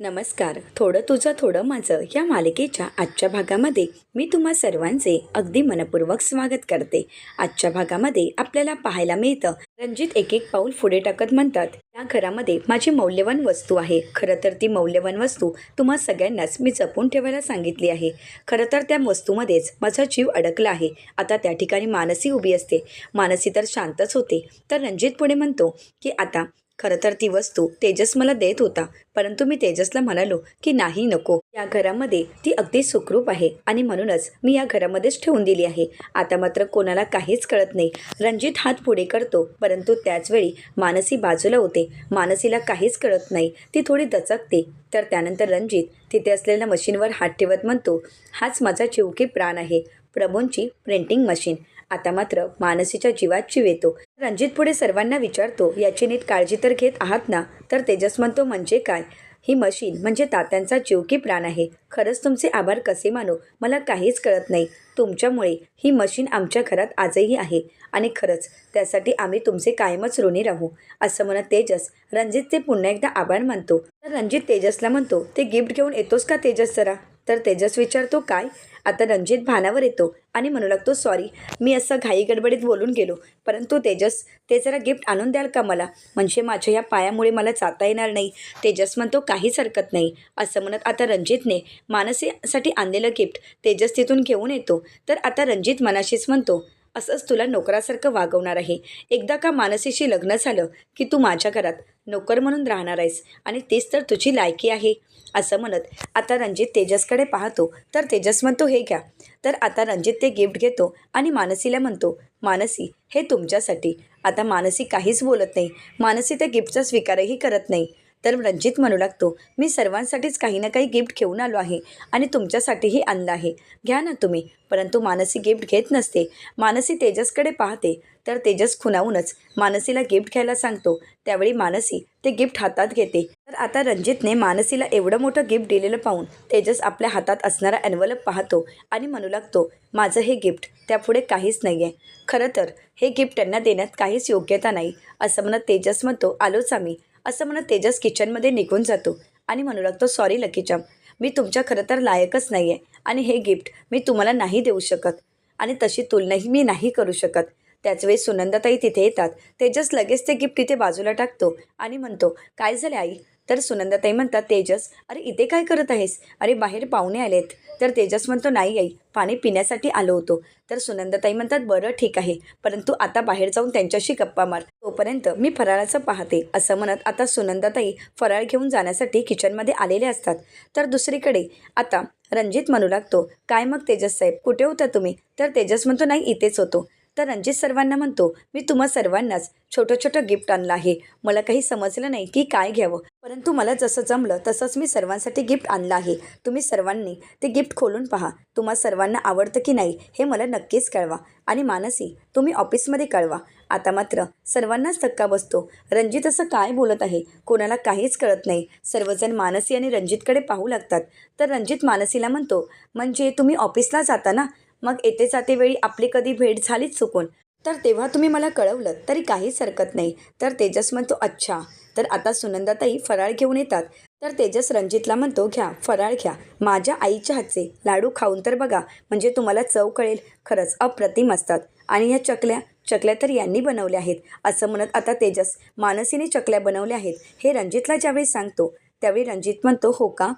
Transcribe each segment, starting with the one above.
नमस्कार. थोडं तुझं थोडं माझं या मालिकेच्या आजच्या भागामध्ये मी तुम्हा सर्वांचे अगदी मनपूर्वक स्वागत करते. आजच्या भागामध्ये आपल्याला पाहायला मिळतं रणजित एक एक पाऊल पुढे टाकत म्हणतात या घरामध्ये माझी मौल्यवान वस्तू आहे. खरं तर ती मौल्यवान वस्तू तुम्हा सगळ्यांनाच मी जपून ठेवायला सांगितली आहे. खरं तर त्या वस्तूमध्येच माझा जीव अडकला आहे. आता त्या ठिकाणी मानसी उभी असते. मानसी तर शांतच होते. तर रणजित पुढे म्हणतो की आता खरं तर ती वस्तू तेजस मला देत होता. परंतु मी तेजसला म्हणालो की नाही नको. या घरामध्ये ती अगदी सुखरूप आहे आणि म्हणूनच मी या घरामध्येच ठेवून दिली आहे. आता मात्र कोणाला काहीच कळत नाही. रणजित हात पुढे करतो परंतु त्याचवेळी मानसी बाजूला होते. मानसीला काहीच कळत नाही. ती थोडी दचकते. तर त्यानंतर रणजित तिथे असलेल्या मशीनवर हात ठेवत म्हणतो हाच माझा चिवकी प्राण आहे. प्रभूंची प्रिंटिंग मशीन आता मात्र मानसीच्या जीवात जीव येतो. रणजित पुढे सर्वांना विचारतो याची नीट काळजी तर घेत आहात ना? तर तेजस म्हणतो म्हणजे काय? ही मशीन म्हणजे तात्यांचा जीव की प्राण आहे? खरंच तुमचे आभार कसे मानू? मला काहीच कळत नाही. तुमच्यामुळे ही मशीन आमच्या घरात आजही आहे. आणि खरंच त्यासाठी आम्ही तुमचे कायमच ऋणी राहू असं म्हणत तेजस. रणजितचे पुन्हा एकदा आभार मानतो. तर रणजित तेजसला म्हणतो ते गिफ्ट घेऊन येतोस का तेजस जरा? तर तेजस विचारतो काय? आता रणजित भानावर येतो आणि म्हणू लागतो सॉरी मी असं घाई गडबडीत बोलून गेलो. परंतु तेजस ते जरा गिफ्ट आणून द्याल का मला? म्हणजे माझ्या या पायामुळे मला जाता येणार नाही. तेजस म्हणतो काहीच हरकत नाही. असं म्हणत आता रणजितने मानसीसाठी आणलेलं गिफ्ट तेजस तिथून घेऊन येतो. तर आता रणजित मनाशीच म्हणतो असंच तुला नोकरासारखं वागवणार आहे. एकदा का मानसीशी लग्न झालं की तू माझ्या घरात नोकर म्हणून राहणार आहेस आणि तीच तर तुझी लायकी आहे. असं म्हणत आता रणजित तेजसकडे पाहतो. तर तेजस म्हणतो हे घ्या. तर आता रणजित ते गिफ्ट घेतो आणि मानसीला म्हणतो मानसी हे तुमच्यासाठी. आता मानसी काहीच बोलत नाही. मानसी त्या गिफ्टचा स्वीकारही करत नाही. तर रणजित म्हणू लागतो. मी सर्वांसाठीच काही ना काही गिफ्ट घेऊन आलो आहे आणि तुमच्यासाठीही आणलं आहे. घ्या ना तुम्ही. परंतु मानसी गिफ्ट घेत नसते. मानसी तेजसकडे पाहते. तर तेजस खुनावूनच मानसीला गिफ्ट घ्यायला सांगतो. त्यावेळी मानसी ते गिफ्ट हातात घेते. तर आता रणजितने मानसीला एवढं मोठं गिफ्ट दिलेलं पाहून तेजस आपल्या हातात असणारा एनवलप पाहतो आणि म्हणू लागतो माझं हे गिफ्ट त्यापुढे काहीच नाही आहे खरं तर हे गिफ्ट त्यांना देण्यात काहीच योग्यता नाही. असं म्हणत तेजस म्हणतो आलोच आम्ही. असं म्हणत तेजस किचनमध्ये निघून जातो. आणि म्हणू लागतो सॉरी लकीचम मी तुमच्या खरं तर लायकच नाही आहे आणि हे गिफ्ट मी तुम्हाला नाही देऊ शकत. आणि तशी तुलनाही मी नाही करू शकत. त्याचवेळी सुनंदाताई तिथे येतात. तेजस लगेच ते गिफ्ट तिथे बाजूला टाकतो आणि म्हणतो काय झाले आई? तर सुनंदाताई म्हणतात तेजस अरे इथे काय करत आहेस? अरे बाहेर पाहुणे आलेत. तर तेजस म्हणतो नाही आई पाणी पिण्यासाठी आलो होतो. तर सुनंदाताई म्हणतात बरं ठीक आहे परंतु आता बाहेर जाऊन त्यांच्याशी गप्पा मार. तोपर्यंत मी फराळाचं पाहते. असं म्हणत आता सुनंदाताई फराळ घेऊन जाण्यासाठी किचनमध्ये आलेले असतात. तर दुसरीकडे आता रणजित म्हणू लागतो काय मग तेजस साहेब कुठे होता तुम्ही? तर तेजस म्हणतो नाही इथेच होतो. तर रणजित सर्वांना म्हणतो मी तुम्हा सर्वांनाच छोटं छोटं गिफ्ट आणलं आहे. मला काही समजलं नाही की काय घ्यावं. परंतु मला जसं जमलं तसंच मी सर्वांसाठी गिफ्ट आणलं आहे. तुम्ही सर्वांनी ते गिफ्ट खोलून पहा. तुम्हा सर्वांना आवडतं की नाही हे मला नक्कीच कळवा. आणि मानसी तुम्ही ऑफिसमध्ये कळवा. आता मात्र सर्वांनाच धक्का बसतो. रणजित असं काय बोलत आहे? कोणाला काहीच कळत नाही. सर्वजण मानसी आणि रणजितकडे पाहू लागतात. तर रणजित मानसीला म्हणतो म्हणजे तुम्ही ऑफिसला जाता ना? मग येते जाते वेळी आपली कधी भेट झालीच चुकून. तर तेव्हा तुम्ही मला कळवलं तरी काहीच हरकत नाही. तर तेजस म्हणतो अच्छा. तर आता सुनंदाताई फराळ घेऊन येतात. तर तेजस रणजितला म्हणतो घ्या फराळ घ्या. माझ्या आईच्या हातचे लाडू खाऊन तर बघा म्हणजे तुम्हाला चव कळेल. खरंच अप्रतिम असतात. आणि ह्या चकल्या चकल्या तर यांनी बनवल्या आहेत. असं म्हणत आता तेजस मानसीने चकल्या बनवल्या आहेत. हे रणजितला ज्यावेळी सांगतो त्यावेळी रणजित म्हणतो हो का?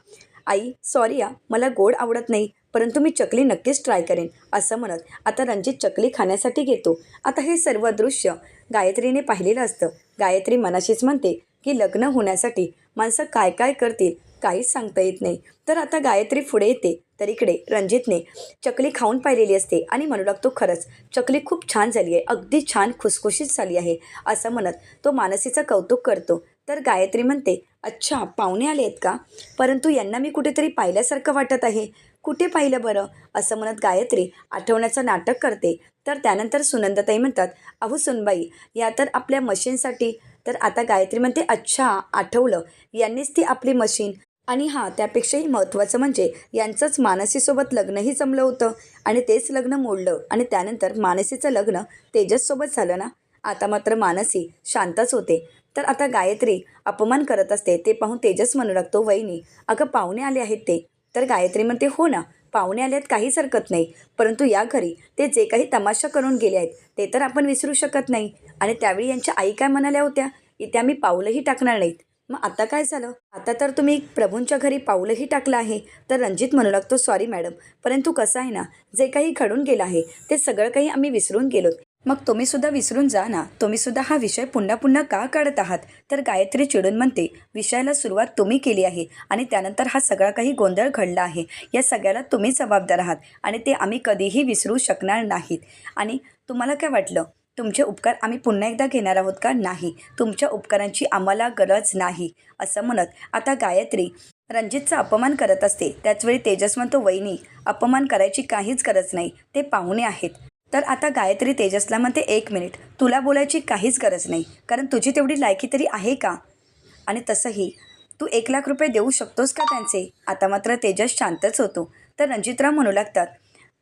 आई सॉरी या मला गोड आवडत नाही. परंतु मी चकली नक्कीच ट्राय करेन असं म्हणत आता रणजित चकली खाण्यासाठी घेतो. आता हे सर्व दृश्य गायत्रीने पाहिलेलं असतं. गायत्री मनाशीच म्हणते की लग्न होण्यासाठी माणसं काय काय करतील काहीच सांगता येत नाही. तर आता गायत्री पुढे येते. तर इकडे रणजितने चकली खाऊन पाहिलेली असते आणि म्हणू लागतो खरंच चकली खूप छान झाली आहे. अगदी छान खुसखुशीत झाली आहे असं म्हणत तो मानसीचं कौतुक करतो. तर गायत्री म्हणते अच्छा पाहुणे आले आहेत का? परंतु यांना मी कुठेतरी पाहिल्यासारखं वाटत आहे. कुठे पाहिलं बरं? असं म्हणत गायत्री आठवण्याचं नाटक करते. तर त्यानंतर सुनंदताई म्हणतात अहो सुनबाई या तर आपल्या मशीनसाठी. तर आता गायत्री म्हणते अच्छा आठवलं. यांनीच ती आपली मशीन. आणि हां त्यापेक्षाही महत्त्वाचं म्हणजे यांचंच मानसीसोबत लग्नही जमलं होतं. आणि तेच लग्न मोडलं. आणि त्यानंतर मानसीचं लग्न तेजससोबत झालं ना? आता मात्र मानसी शांतच होते. तर आता गायत्री अपमान करत असते. ते पाहून तेजस म्हणू लागतो वहिनी अगं पाहुणे आले आहेत ते. तर गायत्री म्हणते हो ना पाहुणे आल्यात आहेत काहीच हरकत नाही. परंतु या घरी ते जे काही तमाशा करून गेले आहेत ते तर आपण विसरू शकत नाही. आणि त्यावेळी यांच्या आई काय म्हणाल्या होत्या? इथे आम्ही पाऊलही टाकणार नाहीत. मग आता काय झालं? आता तर तुम्ही प्रभूंच्या घरी पाऊलही टाकलं आहे. तर रणजित म्हणू लागतो सॉरी मॅडम परंतु कसं आहे ना जे काही घडून गेलं आहे ते सगळं काही आम्ही विसरून गेलो मग तुम्ही सुद्धा विसरून जा ना. तुम्ही सुद्धा हा विषय पुन्हा पुन्हा का काढत आहात? तर गायत्री चिडून म्हणते विषयाला सुरुवात तुम्ही केली आहे आणि त्यानंतर हा सगळा काही गोंधळ घडला आहे. या सगळ्याला तुम्ही जबाबदार आहात आणि ते आम्ही कधीही विसरू शकणार नाहीत. आणि तुम्हाला काय वाटलं? तुमचे उपकार आम्ही पुन्हा एकदा घेणार आहोत का? नाही. तुमच्या उपकारांची आम्हाला गरज नाही. असं म्हणत आता गायत्री रणजितचा अपमान करत असते. त्याचवेळी तेजस्वंत वहिनी अपमान करायची काहीच गरज नाही. ते पाहुणे आहेत. तर आता गायत्री तेजसला म्हणते एक मिनिट तुला बोलायची काहीच गरज नाही कारण तुझी तेवढी लायकी तरी आहे का? आणि तसंही तू एक लाख रुपये देऊ शकतोस का त्यांचे? आता मात्र तेजस शांतच होतो. तर रणजितराव म्हणू लागतात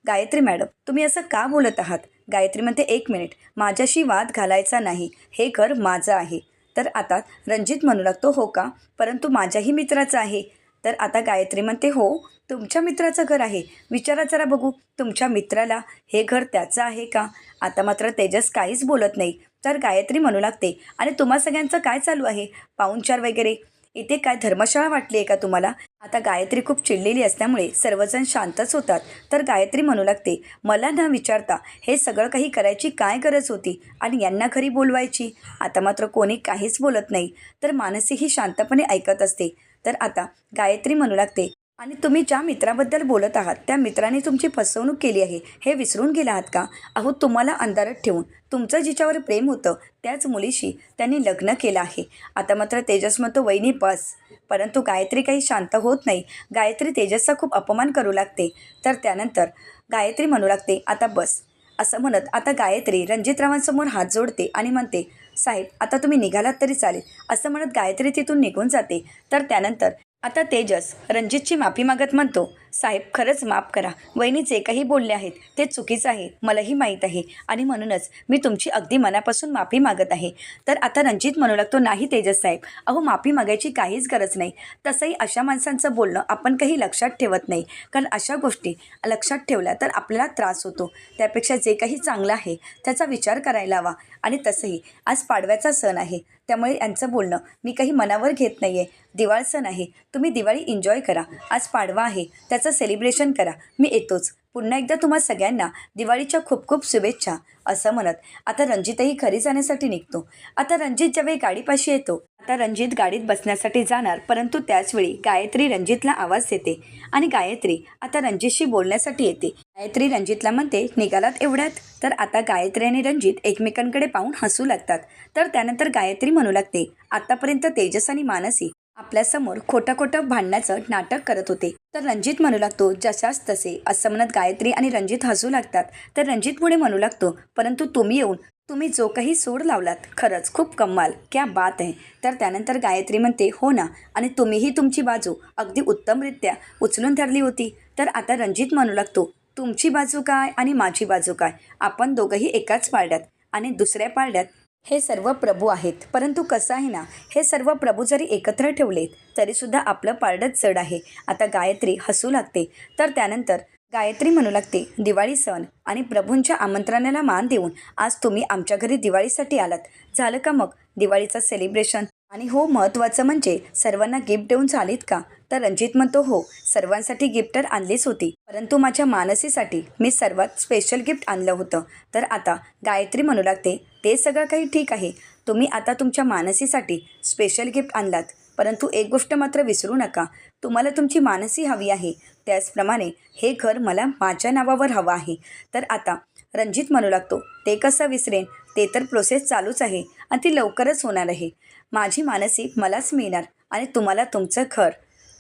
गायत्री मॅडम तुम्ही असं का बोलत आहात? गायत्री म्हणते एक मिनिट माझ्याशी वाद घालायचा नाही हे घर माझं आहे. तर आता रणजित म्हणू लागतो हो का? परंतु माझ्याही मित्राचं आहे तर आता गायत्री म्हणते हो तुमच्या मित्राचं घर आहे. विचारा जरा बघू तुमच्या मित्राला हे घर त्याचं आहे का? आता मात्र तेजस काहीच बोलत नाही. तर गायत्री म्हणू लागते आणि तुम्हा सगळ्यांचं काय चालू आहे? पाहुणचार वगैरे? इथे काय धर्मशाळा वाटली आहे का तुम्हाला? आता गायत्री खूप चिडलेली असल्यामुळे सर्वजण शांतच होतात. तर गायत्री म्हणू लागते मला न विचारता हे सगळं काही करायची काय गरज होती? आणि यांना घरी बोलवायची? आता मात्र कोणी काहीच बोलत नाही. तर मानसीही शांतपणे ऐकत असते. तर आता गायत्री म्हणू लागते. आणि तुम्ही ज्या मित्राबद्दल बोलत आहात त्या मित्राने तुमची फसवणूक केली आहे हे विसरून गेला आहात का? अहो तुम्हाला अंधारात ठेवून तुमचं जिच्यावर प्रेम होतं त्याच मुलीशी त्यांनी लग्न केलं आहे. आता मात्र तेजस म्हणतो वहिनी बस. परंतु गायत्री काही शांत होत नाही. गायत्री तेजसचा खूप अपमान करू लागते. तर त्यानंतर गायत्री म्हणू लागते आता बस. असं म्हणत आता गायत्री रणजितरावांसमोर हात जोडते आणि म्हणते साहेब आता तुम्ही निघालात तरी चालेल. असं म्हणत गायत्री तिथून निघून जाते. तर त्यानंतर आता तेजस रणजितची माफी मागत म्हणतो साहेब खरंच माफ करा. वहिनी जे काही बोलले आहेत ते चुकीचं आहे. मलाही माहीत आहे. आणि म्हणूनच मी तुमची अगदी मनापासून माफी मागत आहे. तर आता रणजित म्हणू लागतो नाही तेजस साहेब. अहो माफी मागायची काहीच गरज नाही. तसंही अशा माणसांचं बोलणं आपण काही लक्षात ठेवत नाही. कारण अशा गोष्टी लक्षात ठेवल्या तर आपल्याला त्रास होतो. त्यापेक्षा जे काही चांगलं आहे त्याचा विचार करायला हवा. आणि तसंही आज पाडव्याचा सण आहे. त्यामुळे यांचं बोलणं मी काही मनावर घेत नाही आहे दिवाळ सण आहे. तुम्ही दिवाळी एन्जॉय करा. आज पाडवा आहे. त्या त्याचं सेलिब्रेशन करा. मी येतोच. पुन्हा एकदा तुम्हा सगळ्यांना दिवाळीच्या खूप खूप शुभेच्छा. असं म्हणत आता रणजितही घरी जाण्यासाठी निघतो. आता रणजित ज्यावेळी गाडीपाशी येतो आता रणजित गाडीत बसण्यासाठी जाणार परंतु त्याचवेळी गायत्री रणजितला आवाज देते. आणि गायत्री आता रणजितशी बोलण्यासाठी येते. गायत्री रणजितला म्हणते निघालात एवढ्यात? तर आता गायत्री आणि रणजित एकमेकांकडे पाहून हसू लागतात. तर त्यानंतर गायत्री म्हणू लागते आतापर्यंत तेजस आणि मानसी आपल्यासमोर खोटं खोटं भांडण्याचं नाटक करत होते. तर रणजित म्हणू लागतो जशाच तसे. असं म्हणत गायत्री आणि रणजित हसू लागतात. तर रणजित पुढे म्हणू लागतो परंतु तुम्ही येऊन तुम्ही जो काही सोड लावलात खरंच खूप कमाल क्या बात आहे तर त्यानंतर गायत्री म्हणते हो ना आणि तुम्हीही तुमची बाजू अगदी उत्तमरित्या उचलून धरली होती. तर आता रणजित म्हणू लागतो तुमची बाजू काय आणि माझी बाजू काय? आपण दोघंही एकाच पारड्यात आणि दुसऱ्या पारड्यात हे सर्व प्रभू आहेत. परंतु कसं आहे ना हे सर्व प्रभू जरी एकत्र ठेवलेत तरीसुद्धा आपलं पारडंच जड आहे. आता गायत्री हसू लागते. तर त्यानंतर गायत्री म्हणू लागते दिवाळी सण आणि प्रभूंच्या आमंत्रणाला मान देऊन आज तुम्ही आमच्या घरी दिवाळीसाठी आलात. झालं का मग? दिवाळीचं सेलिब्रेशन आणि हो महत्त्वाचं म्हणजे सर्वांना गिफ्ट देऊन झालीत का? तर रणजित म्हणतो हो सर्वांसाठी गिफ्ट तर आणलीच होती. परंतु माझ्या मानसीसाठी मी सर्वात स्पेशल गिफ्ट आणलं होतं. तर आता गायत्री म्हणू लागते ते सगळं काही ठीक आहे. तुम्ही आता तुमच्या मानसीसाठी स्पेशल गिफ्ट आणलात. परंतु एक गोष्ट मात्र विसरू नका. तुम्हाला तुमची मानसी हवी आहे. त्याचप्रमाणे हे घर मला माझ्या नावावर हवं आहे. तर आता रणजित म्हणू लागतो ते कसं विसरेन? ते तर प्रोसेस चालूच आहे आणि ती लवकरच होणार आहे. माझी मानसी मलाच मिळणार आणि तुम्हाला तुमचं घर.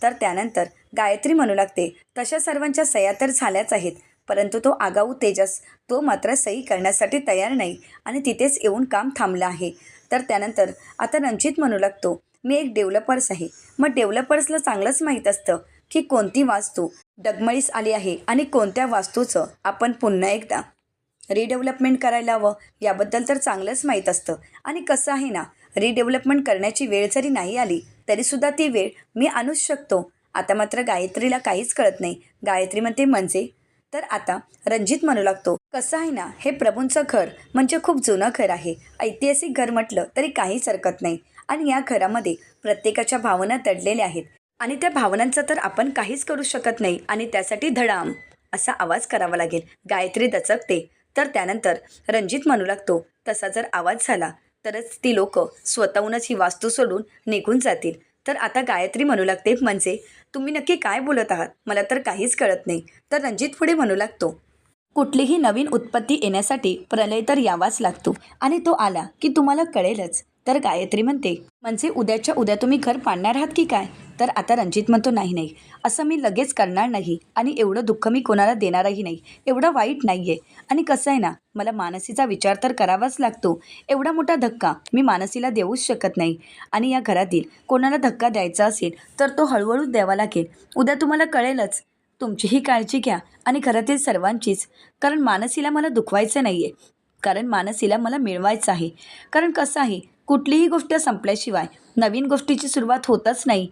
तर त्यानंतर गायत्री म्हणू लागते तशा सर्वांच्या सह्या तर झाल्याच आहेत. परंतु तो आगाऊ तेजस तो मात्र सही करण्यासाठी तयार नाही आणि तिथेच येऊन काम थांबलं आहे. तर त्यानंतर आता रणजित म्हणू लागतो मी एक डेव्हलपर्स आहे. मग डेव्हलपर्सला चांगलंच माहीत असतं की कोणती वास्तू डगमळीस आली आहे आणि कोणत्या वास्तूचं आपण पुन्हा एकदा रिडेव्हलपमेंट करायला हवं याबद्दल तर चांगलंच माहीत असतं. आणि कसं आहे ना रिडेव्हलपमेंट करण्याची वेळ जरी नाही आली तरीसुद्धा ती वेळ मी आणूच शकतो. आता मात्र गायत्रीला काहीच कळत नाही. गायत्री म्हणते म्हणजे तर आता रणजित म्हणू लागतो कसं आहे ना हे प्रभूंचं घर म्हणजे खूप जुनं घर आहे. ऐतिहासिक घर म्हटलं तरी काहीच हरकत नाही. आणि या घरामध्ये प्रत्येकाच्या भावना दडलेल्या आहेत. आणि त्या भावनांचं तर आपण काहीच करू शकत नाही. आणि त्यासाठी धडाम असा आवाज करावा लागेल. गायत्री दचकते. तर त्यानंतर रणजित म्हणू लागतो तसा जर आवाज झाला तरच ती लोक स्वतःहूनच ही वास्तू सोडून निघून जातील. तर आता गायत्री म्हणू लागते म्हणजे तुम्ही नक्की काय बोलत आहात? मला तर काहीच कळत नाही. तर रणजित पुढे म्हणू लागतो. कुठलीही नवीन उत्पत्ती येण्यासाठी प्रलय तर यावाच लागतो. आणि तो आला की तुम्हाला कळेलच. तर गायत्री म्हणते म्हणजे उद्याच्या उद्या तुम्ही घर पाडणार आहात की काय? तर आता रणजित म्हणतो नाही नाही असं मी लगेच करणार नाही आणि एवढं दुःख मी कोणाला देणारही नाही एवढं वाईट नाही आहे आणि कसं आहे ना मला मानसीचा विचार तर करावाच लागतो. एवढा मोठा धक्का मी मानसीला देऊच शकत नाही. आणि या घरातील कोणाला धक्का द्यायचा असेल तर तो हळूहळू द्यावा लागेल. उद्या तुम्हाला कळेलच. तुमचीही काळजी घ्या आणि घरातील सर्वांचीच. कारण मानसीला मला दुखवायचं नाही आहे कारण मानसीला मला मिळवायचं आहे. कारण कसं आहे कुठलीही गोष्ट संपल्याशिवाय नवीन गोष्टीची सुरुवात होतच नाही.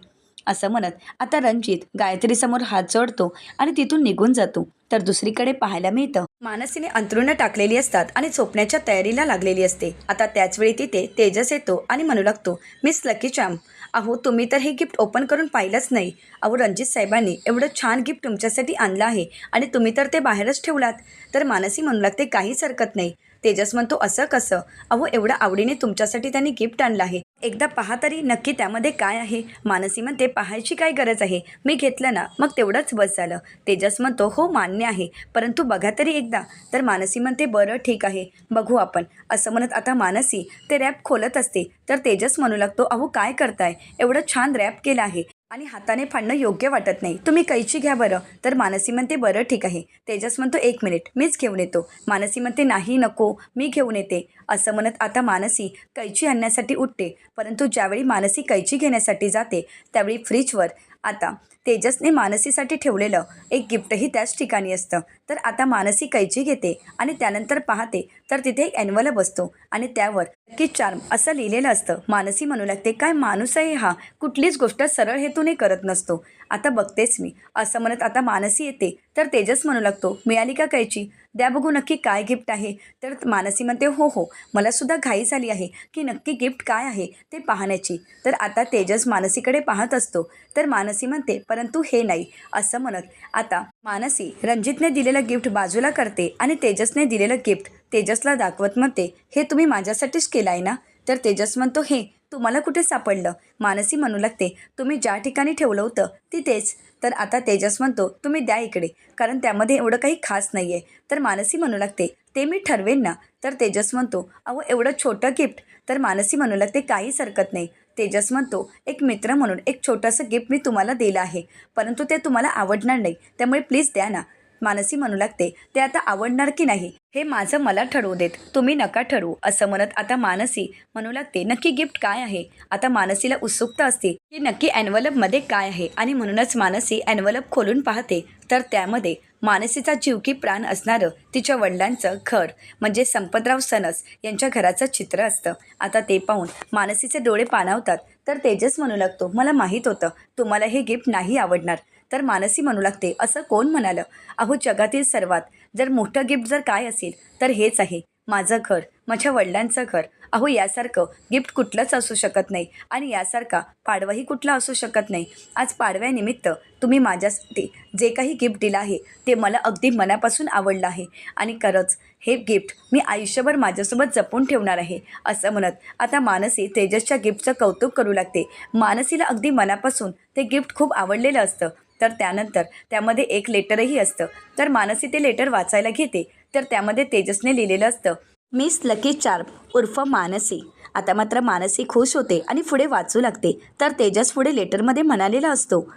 असं म्हणत. आता रणजित गायत्रीसमोर हात जोडतो आणि तिथून निघून जातो. तर दुसरीकडे पाहायला मिळतं. मानसीने अंतरुणं टाकलेली असतात आणि झोपण्याच्या तयारीला लागलेली असते. आता त्याचवेळी तिथे तेजस येतो आणि म्हणू लागतो मिस लकी चॅम अहो तुम्ही तर हे गिफ्ट ओपन करून पाहिलंच नाही. अहो रणजित साहेबांनी एवढं छान गिफ्ट तुमच्यासाठी आणलं आहे आणि तुम्ही तर ते बाहेरच ठेवलात. तर मानसी म्हणू लागते काहीच हरकत नाही. तेजस म्हणतो असं कसं? अहो एवढं आवडीने तुमच्यासाठी त्यांनी गिफ्ट आणलं आहे. एकदा पहा तरी नक्की त्यामध्ये काय आहे. मानसी म्हणते पाहायची काय गरज आहे? मी घेतलं ना मग तेवढंच बस झालं तेजस म्हणतो हो मान्य आहे परंतु बघा तरी एकदा. तर मानसी म्हणते बरं ठीक आहे बघू आपण. असं म्हणत आता मानसी ते रॅप खोलत असते. तर तेजस म्हणू लागतो अहो काय करताय? एवढं छान रॅप केलं आहे. आणि हाताने फाडणं योग्य वाटत नाही. तुम्ही कैची घ्या बरं. तर मानसी म्हणते बरं ठीक आहे. तेजस म्हणतो एक मिनिट मीच घेऊन येतो. मानसी म्हणते नाही नको मी घेऊन येते. असं म्हणत आता मानसी कैची आणण्यासाठी उठते. परंतु ज्यावेळी मानसी कैची घेण्यासाठी जाते त्यावेळी फ्रीजवर आता तेजसने मानसीसाठी ठेवलेलं एक गिफ्टही त्याच ठिकाणी असतं. तर आता मानसी कैची घेते आणि त्यानंतर पाहते तर तिथे एक ॲन्वलप असतो आणि त्यावर की चार्म असं लिहिलेलं असतं. मानसी म्हणू लागते काय माणूस आहे हा? कुठलीच गोष्ट सरळ हेतूने करत नसतो. आता बघतेच मी. असं म्हणत आता मानसी येते. तर तेजस म्हणू लागतो मिळाली का कैची? द्या बघू नक्की काय गिफ्ट आहे. तर मानसी म्हणते हो हो मला सुद्धा घाई झाली आहे की नक्की गिफ्ट काय आहे ते पाहण्याची. तर आता तेजस मानसीकडे पाहत असतो. तर मानसी म्हणते परंतु हे नाही असं म्हणत. आता मानसी रणजितने दिलेलं गिफ्ट बाजूला करते आणि तेजसने दिलेलं गिफ्ट तेजसला दाखवत म्हणते हे तुम्ही माझ्यासाठीच केलं आहे ना? तर तेजस म्हणतो हे तुम्हाला कुठे सापडलं? मानसी म्हणू लागते तुम्ही ज्या ठिकाणी ठेवलं होतं तिथेच. तर आता तेजस म्हणतो तुम्ही द्या इकडे. कारण त्यामध्ये एवढं काही खास नाही आहे तर मानसी म्हणू लागते ते मी ठरवेन ना? तर तेजस म्हणतो अहो एवढं छोटं गिफ्ट तर मानसी म्हणू लागते काहीच हरकत नाही. तेजस म्हणतो एक मित्र म्हणून एक छोटंसं गिफ्ट मी तुम्हाला दिलं आहे. परंतु ते तुम्हाला आवडणार नाही. त्यामुळे प्लीज द्या ना. मानसी म्हणू लागते ते आता आवडणार की नाही? हे माझं मला ठरवू देत. तुम्ही नका ठरवू. असं म्हणत आता मानसी म्हणू लागते नक्की गिफ्ट काय आहे? आता मानसीला उत्सुकता असते की नक्की ॲन्व्हलपमध्ये काय आहे आणि म्हणूनच मानसी ॲन्व्हलप खोलून पाहते. तर त्यामध्ये मानसीचा जीव की प्राण असणारं तिच्या वडिलांचं घर म्हणजे संपतराव सनस यांच्या घराचं चित्र असतं. आता ते पाहून मानसीचे डोळे पाणावतात. तर तेजस म्हणू लागतो मला माहीत होतं तुम्हाला हे गिफ्ट नाही आवडणार. तर मानसी म्हणू लागते असं कोण म्हणालं? अहो जगातील सर्वात जर मोठं गिफ्ट जर काय असेल तर हेच आहे माझं घर माझ्या वडिलांचं घर. अहो यासारखं गिफ्ट कुठलंच असू शकत नाही आणि यासारखा पाडवाही कुठला असू शकत नाही. आज पाडव्यानिमित्त तुम्ही माझ्यासाठी जे काही गिफ्ट दिलं आहे ते मला अगदी मनापासून आवडलं आहे. आणि खरंच हे गिफ्ट मी आयुष्यभर माझ्यासोबत जपून ठेवणार आहे असं म्हणत आता मानसी तेजसच्या गिफ्टचं कौतुक करू लागते. मानसीला अगदी मनापासून ते गिफ्ट खूप आवडलेलं असतं. तर त्यानंतर त्यामध्ये एक लेटरही असतं. तर मानसी ते लेटर वाचायला घेते. तर त्यामध्ये तेजसने लिहिलेलं असतं मिस लकी चार्प उर्फ मानसी. आता मात्र मानसी खुश होते आणि पुढे वाचू लागते. तर तेजस पुढे लेटरमध्ये म्हणालेला असतो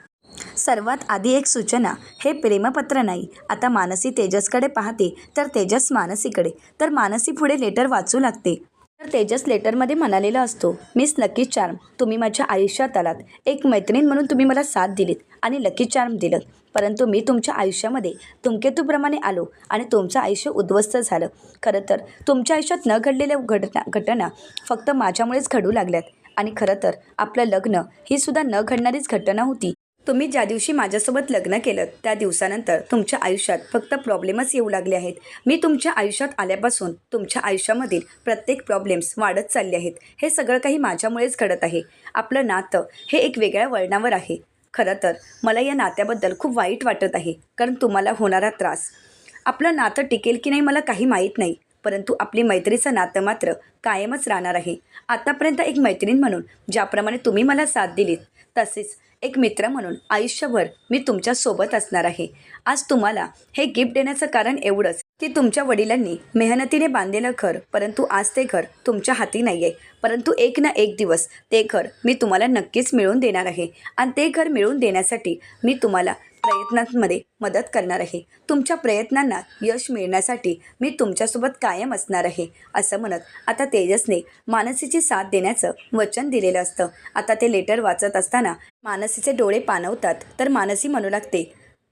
सर्वात आधी एक सूचना. हे प्रेमपत्र नाही. आता मानसी तेजसकडे पाहते. तर तेजस मानसीकडे. तर मानसी पुढे लेटर वाचू लागते. तर तेजस लेटरमध्ये म्हणालेला असतो मिस लकी चार्म तुम्ही माझ्या आयुष्यात आलात. एक मैत्रीण म्हणून तुम्ही मला साथ दिलीत आणि लकी चार्म दिलं. परंतु मी तुमच्या आयुष्यामध्ये धुमकेतूप्रमाणे आलो आणि तुमचं आयुष्य उद्ध्वस्त झालं. खरं तर तुमच्या आयुष्यात न घडलेल्या घटना घटना फक्त माझ्यामुळेच घडू लागल्यात. आणि खरं तर आपलं लग्न ही सुद्धा न घडणारीच घटना होती. तुम्ही ज्या दिवशी माझ्यासोबत लग्न केलं त्या दिवसानंतर तुमच्या आयुष्यात फक्त प्रॉब्लेमच येऊ लागले आहेत. मी तुमच्या आयुष्यात आल्यापासून तुमच्या आयुष्यामधील प्रत्येक प्रॉब्लेम्स वाढत चालले आहेत. हे सगळं काही माझ्यामुळेच घडत आहे. आपलं नातं हे एक वेगळ्या वळणावर आहे. खरं तर मला या नात्याबद्दल खूप वाईट वाटत आहे कारण तुम्हाला होणारा त्रास. आपलं नातं टिकेल की नाही मला काही माहीत नाही परंतु आपली मैत्रीचं नातं मात्र कायमच राहणार आहे. आतापर्यंत एक मैत्रीण म्हणून ज्याप्रमाणे तुम्ही मला साथ दिलीत तसेच एक मित्र म्हणून आयुष्यभर मी तुमच्यासोबत असणार आहे. आज तुम्हाला हे गिफ्ट देण्याचं कारण एवढंच की तुमच्या वडिलांनी मेहनतीने बांधलेलं घर परंतु आज ते घर तुमच्या हाती नाही आहे परंतु एक ना एक दिवस ते घर मी तुम्हाला नक्कीच मिळवून देणार आहे. आणि ते घर मिळवून देण्यासाठी मी तुम्हाला प्रयत्नांमध्ये मदत करणार आहे. तुमच्या प्रयत्नांना यश मिळण्यासाठी मी तुमच्यासोबत कायम असणार आहे असं म्हणत आता तेजसने मानसीची साथ देण्याचं वचन दिलेलं असतं. आता ते लेटर वाचत असताना मानसीचे डोळे पाणवतात तर मानसी म्हणू लागते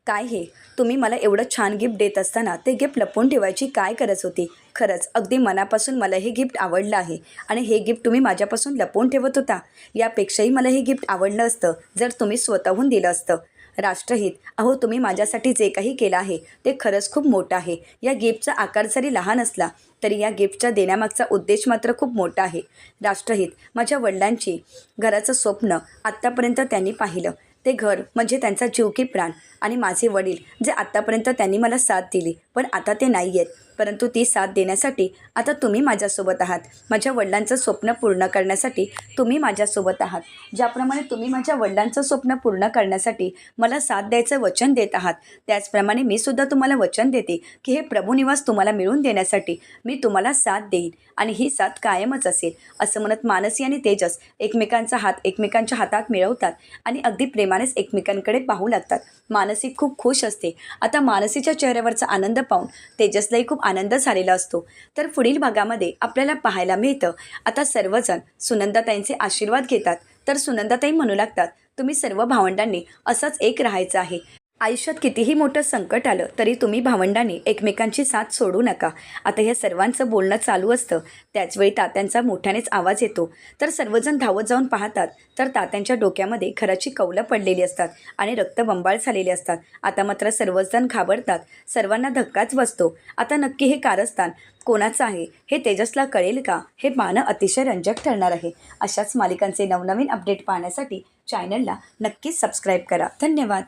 काय हे? तुम्ही मला एवढं छान गिफ्ट देत असताना ते गिफ्ट लपवून ठेवायची काय गरज होती? खरंच अगदी मनापासून मला हे गिफ्ट आवडलं आहे. आणि हे गिफ्ट तुम्ही माझ्यापासून लपवून ठेवत होता. यापेक्षाही मला हे गिफ्ट आवडलं असतं जर तुम्ही स्वतःहून दिलं असतं. राष्ट्रहित. अहो तुम्ही माझ्यासाठी जे काही केलं आहे ते खरंच खूप मोठं आहे. या गिफ्टचा आकार जरी लहान असला तरी या गिफ्टच्या देण्यामागचा उद्देश मात्र खूप मोठा आहे. राष्ट्रहित माझ्या वडिलांची घराचं स्वप्न आत्तापर्यंत त्यांनी पाहिलं. ते घर म्हणजे त्यांचा जीव की प्राण आणि माझे वडील जे आत्तापर्यंत त्यांनी मला साथ दिली पण आता ते नाही आहेत परंतु ती साथ देण्यासाठी आता तुम्ही माझ्यासोबत आहात. माझ्या वडिलांचं स्वप्न पूर्ण करण्यासाठी तुम्ही माझ्यासोबत आहात. ज्याप्रमाणे तुम्ही माझ्या वडिलांचं स्वप्न पूर्ण करण्यासाठी मला साथ द्यायचं वचन देत आहात त्याचप्रमाणे मी सुद्धा तुम्हाला वचन देते की हे प्रभुनिवास तुम्हाला मिळवून देण्यासाठी मी तुम्हाला साथ देईन आणि ही साथ कायमच असेल असं म्हणत मानसी आणि तेजस एकमेकांचा हात एकमेकांच्या हातात मिळवतात आणि अगदी प्रेमानेच एकमेकांकडे पाहू लागतात. मानसी खूप खुश असते. आता मानसीच्या चेहऱ्यावरचा आनंद पाहून तेजसलाही खूप आनंद झालेला असतो. तर पुढील भागामध्ये आपल्याला पाहायला मिळतं. आता सर्वजण सुनंदाताईंचे आशीर्वाद घेतात. तर सुनंदाताई म्हणू लागतात तुम्ही सर्व भावंडांनी असंच एक राहायचं आहे. आयुष्यात कितीही मोठं संकट आलं तरी तुम्ही भावंडांनी एकमेकांची साथ सोडू नका. आता हे सर्वांचं बोलणं चालू असतं. त्याचवेळी तात्यांचा मोठ्यानेच आवाज येतो. तर सर्वजण धावत जाऊन पाहतात तर तात्यांच्या डोक्यामध्ये खराची कौलं पडलेली असतात आणि रक्तबंबाळ झालेले असतात. आता मात्र सर्वजण घाबरतात. सर्वांना धक्काच बसतो. आता नक्की हे कारस्थान कोणाचं आहे? हे तेजसला कळेल का? हे पाहणं अतिशय रंजक ठरणार आहे. अशाच मालिकांचे नवनवीन अपडेट पाहण्यासाठी चॅनलला नक्कीच सबस्क्राईब करा. धन्यवाद.